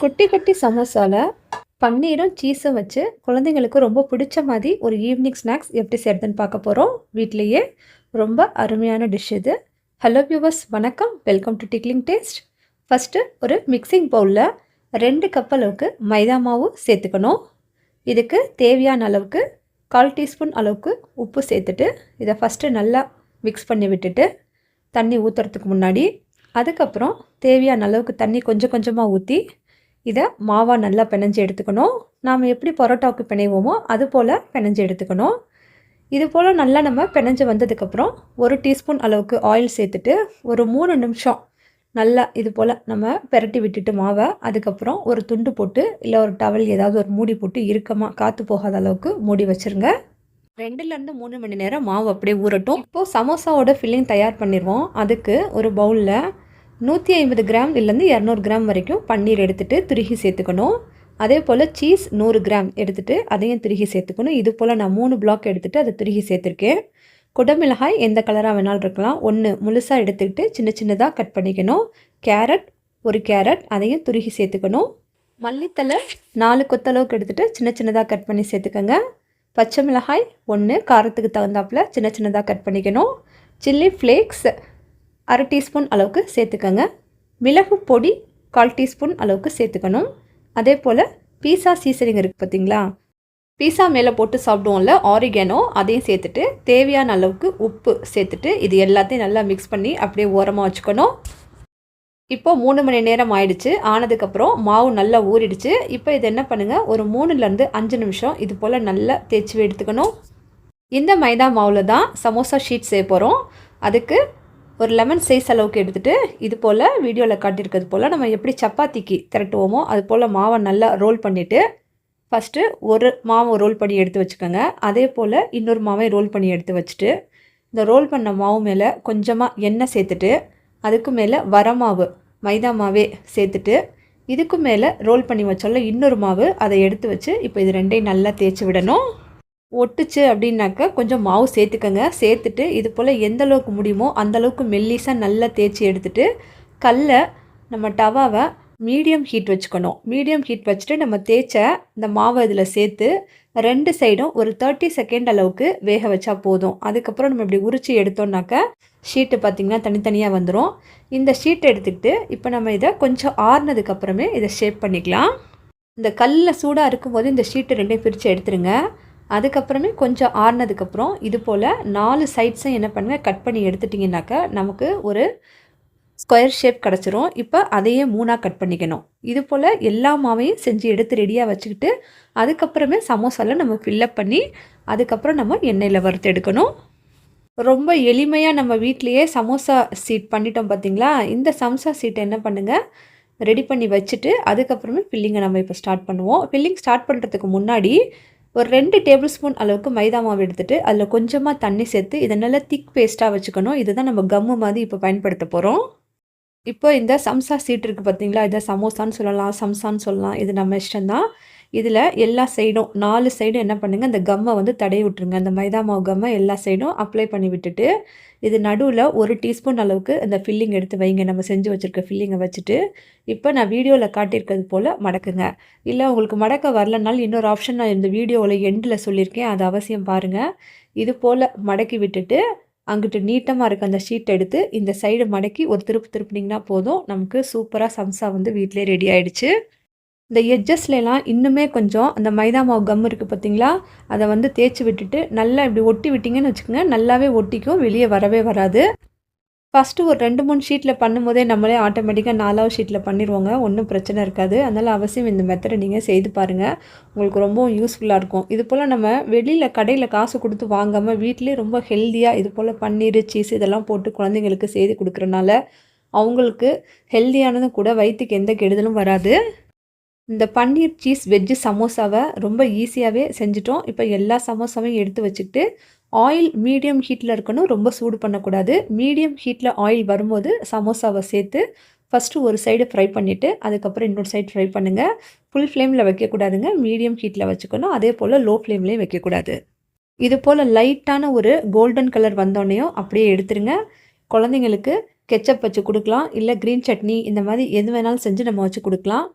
குட்டி குட்டி சமோசாவில் பன்னீரும் சீஸும் வச்சு குழந்தைங்களுக்கு ரொம்ப பிடிச்ச மாதிரி ஒரு ஈவினிங் ஸ்நாக்ஸ் எப்படி செய்யறதுன்னு பார்க்க போகிறோம் வீட்லேயே ரொம்ப அருமையான டிஷ் இது. ஹலோ வியூவர்ஸ் வணக்கம். Welcome to tickling taste first ஒரு மிக்சிங் பவுலில் ரெண்டு கப் அளவுக்கு மைதா மாவு சேர்த்துக்கணும். இதுக்கு தேவையான அளவுக்கு கால் டீஸ்பூன் அளவுக்கு உப்பு சேர்த்துட்டு இதை ஃபஸ்ட்டு நல்லா மிக்ஸ் பண்ணி விட்டுட்டு தண்ணி ஊற்றுறதுக்கு முன்னாடி அதுக்கப்புறம் தேவையான அளவுக்கு தண்ணி கொஞ்சம் கொஞ்சமாக ஊற்றி இதை மாவாக நல்லா பிணைஞ்சு எடுத்துக்கணும். நாம் எப்படி பரோட்டாவுக்கு பிணைவோமோ அது போல் பிணைஞ்சு எடுத்துக்கணும். இது போல் நல்லா நம்ம பிணைஞ்சு வந்ததுக்கப்புறம் ஒரு டீஸ்பூன் அளவுக்கு ஆயில் சேர்த்துட்டு ஒரு மூணு நிமிஷம் நல்லா இது போல் நம்ம பெரட்டி விட்டுட்டு மாவை அதுக்கப்புறம் ஒரு துண்டு போட்டு இல்லை ஒரு டவல் ஏதாவது ஒரு மூடி போட்டு இறுக்கமாக காற்று போகாத அளவுக்கு மூடி வச்சுருங்க. ரெண்டுலேருந்து மூணு மணி நேரம் மாவு அப்படியே ஊறட்டும். இப்போது சமோசாவோட ஃபில்லிங் தயார் பண்ணிடுவோம் அதுக்கு ஒரு பவுலில் நூற்றி ஐம்பது கிராம் இல்லைருந்து இரநூறு கிராம் வரைக்கும் பன்னீர் எடுத்துகிட்டு துருகி சேர்த்துக்கணும். அதே போல் சீஸ் நூறு கிராம் எடுத்துகிட்டு அதையும் திருகி சேர்த்துக்கணும். இது போல் நான் மூணு பிளாக் எடுத்துகிட்டு அதை திருகி சேர்த்துருக்கேன். குடமிளகாய் எந்த கலராக வேணாலும் இருக்கலாம். ஒன்று முழுசாக எடுத்துக்கிட்டு சின்ன சின்னதாக கட் பண்ணிக்கணும். கேரட் ஒரு கேரட் அதையும் துருகி சேர்த்துக்கணும். மல்லித்தலை நாலு கொத்தளவுக்கு எடுத்துகிட்டு சின்ன சின்னதாக கட் பண்ணி சேர்த்துக்கோங்க. பச்சை மிளகாய் ஒன்று காரத்துக்கு தகுந்தாப்பில் சின்ன சின்னதாக கட் பண்ணிக்கணும். சில்லி ஃப்ளேக்ஸ் அரை டீஸ்பூன் அளவுக்கு சேர்த்துக்கோங்க. மிளகு பொடி கால் டீஸ்பூன் அளவுக்கு சேர்த்துக்கணும். அதே போல் பீஸா சீசனிங் இருக்குது பார்த்தீங்களா பீஸா மேலே போட்டு சாப்பிடுவோம்ல ஆரிகேனோ அதையும் சேர்த்துட்டு தேவையான அளவுக்கு உப்பு சேர்த்துட்டு இது எல்லாத்தையும் நல்லா மிக்ஸ் பண்ணி அப்படியே ஓரமாக வச்சுக்கணும். இப்போ மூணு மணி நேரம் ஆயிடுச்சு. ஆனதுக்கப்புறம் மாவு நல்லா ஊறிடுச்சு. இப்போ இது என்ன பண்ணுங்கள் ஒரு மூணுலேருந்து அஞ்சு நிமிஷம் இது போல் நல்லா தேய்ச்சி எடுத்துக்கணும். இந்த மைதா மாவில் தான் சமோசா ஷீட் செய்ய போகிறோம் அதுக்கு ஒரு லெமன் சைஸ் அளவுக்கு எடுத்துகிட்டு இது போல் வீடியோவில் காட்டியிருக்கிறது போல் நம்ம எப்படி சப்பாத்திக்கு திரட்டுவோமோ அது போல் மாவை நல்லா ரோல் பண்ணிவிட்டு ஃபஸ்ட்டு ஒரு மாவை ரோல் பண்ணி எடுத்து வச்சுக்கோங்க. அதே போல் இன்னொரு மாவை ரோல் பண்ணி எடுத்து வச்சுட்டு இந்த ரோல் பண்ண மாவு மேலே கொஞ்சமாக எண்ணெய் சேர்த்துட்டு அதுக்கு மேலே வர மாவு மைதா மாவே சேர்த்துட்டு இதுக்கு மேலே ரோல் பண்ணி வச்சோம்ல இன்னொரு மாவு அதை எடுத்து வச்சு இப்போ இது ரெண்டையும் நல்லா தேய்ச்சி விடணும். ஒட்டுச்சு அப்படின்னாக்க கொஞ்சம் மாவு சேர்த்துக்கங்க. சேர்த்துட்டு இது போல் எந்த அளவுக்கு முடியுமோ அந்தளவுக்கு மெல்லிஸாக நல்லா தேய்ச்சி எடுத்துட்டு கல்லை நம்ம டவாவை மீடியம் ஹீட் வச்சுக்கணும். மீடியம் ஹீட் வச்சுட்டு நம்ம தேய்ச்ச இந்த மாவை இதில் சேர்த்து ரெண்டு சைடும் ஒரு தேர்ட்டி செகண்ட் அளவுக்கு வேக வச்சா போதும். அதுக்கப்புறம் நம்ம இப்படி உரிச்சு எடுத்தோம்னாக்க ஷீட்டு பார்த்திங்கன்னா தனித்தனியாக வந்துடும் இந்த ஷீட்டை எடுத்துக்கிட்டு இப்போ நம்ம இதை கொஞ்சம் ஆறுனதுக்கப்புறமே இதை ஷேப் பண்ணிக்கலாம். இந்த கல்லில் சூடாக இருக்கும்போது இந்த ஷீட்டு ரெண்டையும் பிரித்து எடுத்துருங்க. அதுக்கப்புறமே கொஞ்சம் ஆறுனதுக்கப்புறம் இது போல் நாலு சைட்ஸும் என்ன பண்ணுங்கள் கட் பண்ணி எடுத்துட்டிங்கனாக்கா நமக்கு ஒரு ஸ்கொயர் ஷேப் கிடச்சிரும். இப்போ அதையே மூணாக கட் பண்ணிக்கணும். இது போல் எல்லா மாவையும் செஞ்சு எடுத்து ரெடியாக வச்சுக்கிட்டு அதுக்கப்புறமே சமோசாவில் நம்ம ஃபில்லப் பண்ணி அதுக்கப்புறம் நம்ம எண்ணெயில் வறுத்து எடுக்கணும். ரொம்ப எளிமையாக நம்ம வீட்லேயே சமோசா சீட் பண்ணிட்டோம் பார்த்தீங்களா இந்த சமோசா சீட்டை என்ன பண்ணுங்கள் ரெடி பண்ணி வச்சுட்டு அதுக்கப்புறமே ஃபில்லிங்கை நம்ம இப்போ ஸ்டார்ட் பண்ணுவோம். ஃபில்லிங் ஸ்டார்ட் பண்ணுறதுக்கு முன்னாடி ஒரு ரெண்டு டேபிள் ஸ்பூன் அளவுக்கு மைதா மாவு எடுத்துகிட்டு அதில் கொஞ்சமாக தண்ணி சேர்த்து இதை நல்லா திக் பேஸ்ட்டாக வச்சுக்கணும். இதுதான் நம்ம கம்மு மாதிரி இப்போ பயன்படுத்த போகிறோம் இப்போ இந்த சம்சா சீட் இருக்குது பார்த்தீங்களா இதை சமோசான்னு சொல்லலாம் சம்சான்னு சொல்லலாம். இது நம்ம இஷ்டம்தான். இதில் எல்லா சைடும் நாலு சைடும் என்ன பண்ணுங்கள் அந்த கம்மை வந்து தடை விட்டுருங்க. அந்த மைதா மாவு கம்மை எல்லா சைடும் அப்ளை பண்ணி விட்டுட்டு இது நடுவில் ஒரு டீஸ்பூன் அளவுக்கு இந்த ஃபில்லிங் எடுத்து வைங்க. நம்ம செஞ்சு வச்சுருக்க ஃபில்லிங்கை வச்சுட்டு இப்போ நான் வீடியோவில் காட்டியிருக்கிறது போல் மடக்குங்க. இல்லை உங்களுக்கு மடக்க வரலனாலும் இன்னொரு ஆப்ஷன் நான் இந்த வீடியோவில் எண்டில் சொல்லியிருக்கேன். அது அவசியம் பாருங்கள் இது போல் மடக்கி விட்டுட்டு அங்கிட்டு நீட்டமாக இருக்க அந்த ஷீட் எடுத்து இந்த சைடு மடக்கி ஒரு திருப்பு திருப்பினீங்கன்னா போதும். நமக்கு சூப்பராக சம்சா வந்து வீட்டிலே ரெடி ஆகிடுச்சு இந்த எட்ஜஸ்லாம் இன்னுமே கொஞ்சம் அந்த மைதா மாவு கம் இருக்குது பார்த்தீங்களா அதை வந்து தேய்ச்சி விட்டுட்டு நல்லா இப்படி ஒட்டி விட்டிங்கன்னு வச்சுக்கோங்க. நல்லாவே ஒட்டிக்கும் வெளியே வரவே வராது. ஃபஸ்ட்டு ஒரு ரெண்டு மூணு ஷீட்டில் பண்ணும்போதே நம்மளே ஆட்டோமேட்டிக்காக நாலாவது ஷீட்டில் பண்ணிடுவோங்க ஒன்றும் பிரச்சனை இருக்காது. அதனால் அவசியம் இந்த மெத்தடை நீங்கள் செய்து பாருங்கள் உங்களுக்கு ரொம்பவும் யூஸ்ஃபுல்லாக இருக்கும். இது போல் நம்ம வெளியில் கடையில் காசு கொடுத்து வாங்காமல் வீட்டிலே ரொம்ப ஹெல்த்தியாக இது போல் பன்னீர் சீஸ் இதெல்லாம் போட்டு குழந்தைங்களுக்கு செய்து கொடுக்குறனால அவங்களுக்கு ஹெல்த்தியானதும் கூட வயிற்றுக்கு எந்த கெடுதலும் வராது. இந்த பன்னீர் சீஸ் வெஜ்ஜு சமோசாவை ரொம்ப ஈஸியாகவே செஞ்சிட்டோம். இப்போ எல்லா சமோசாவையும் எடுத்து வச்சுக்கிட்டு ஆயில் மீடியம் ஹீட்டில் இருக்கணும் ரொம்ப சூடு பண்ணக்கூடாது. மீடியம் ஹீட்டில் ஆயில் வரும்போது சமோசாவை சேர்த்து ஃபஸ்ட்டு ஒரு சைடு ஃப்ரை பண்ணிவிட்டு அதுக்கப்புறம் இன்னொரு சைடு ஃப்ரை பண்ணுங்கள் ஃபுல் ஃப்ளேமில் வைக்கக்கூடாதுங்க. மீடியம் ஹீட்டில் வச்சுக்கணும். அதே போல் லோ ஃப்ளேம்லேயும் வைக்கக்கூடாது. இது போல் லைட்டான ஒரு கோல்டன் கலர் வந்தோடனையும் அப்படியே எடுத்துருங்க. குழந்தைங்களுக்கு கெச்சப் வச்சு கொடுக்கலாம். இல்லை க்ரீன் சட்னி இந்த மாதிரி எது வேணாலும் செஞ்சு நம்ம வச்சு கொடுக்கலாம்.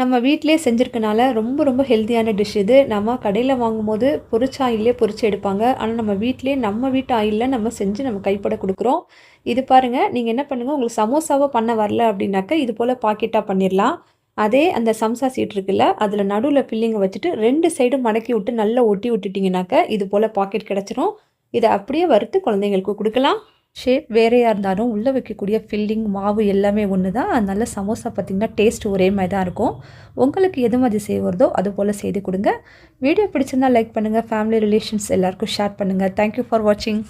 நம்ம வீட்டிலே செஞ்சுருக்கனால ரொம்ப ரொம்ப ஹெல்த்தியான டிஷ் இது. நம்ம கடையில் வாங்கும்போது பொரிச்ச ஆயிலே பொரிச்சு எடுப்பாங்க. ஆனால் நம்ம வீட்டிலேயே நம்ம வீட்டு ஆயிலில் நம்ம செஞ்சு நம்ம கைப்பட கொடுக்குறோம். இது பாருங்கள் நீங்கள் என்ன பண்ணுங்கள் உங்களுக்கு சமோசாவாக பண்ண வரல அப்படின்னாக்கா இது போல் பாக்கெட்டாக பண்ணிடலாம் அதே அந்த சம்சா சீட் இருக்குல்ல அதில் நடுவில் ஃபில்லிங்கை வச்சுட்டு ரெண்டு சைடும் மடக்கி விட்டு நல்லா ஒட்டி விட்டுட்டிங்கனாக்கா இது போல் பாக்கெட் கிடச்சிரும். இதை அப்படியே வறுத்து குழந்தைங்களுக்கு கொடுக்கலாம். ஷேப் வேறையாக இருந்தாலும் உள்ளே வைக்கக்கூடிய ஃபில்லிங் மாவு எல்லாமே ஒன்று தான் அதனால சமோசா பார்த்திங்கன்னா டேஸ்ட் ஒரே மாதிரி தான் இருக்கும். உங்களுக்கு எது மாதிரி செய்வதோ அது போல் செய்து கொடுங்க. வீடியோ பிடிச்சிருந்தா லைக் பண்ணுங்கள் ஃபேமிலி ரிலேஷன்ஸ் எல்லாருக்கும் ஷேர் பண்ணுங்கள் தேங்க்யூ ஃபார் வாட்சிங்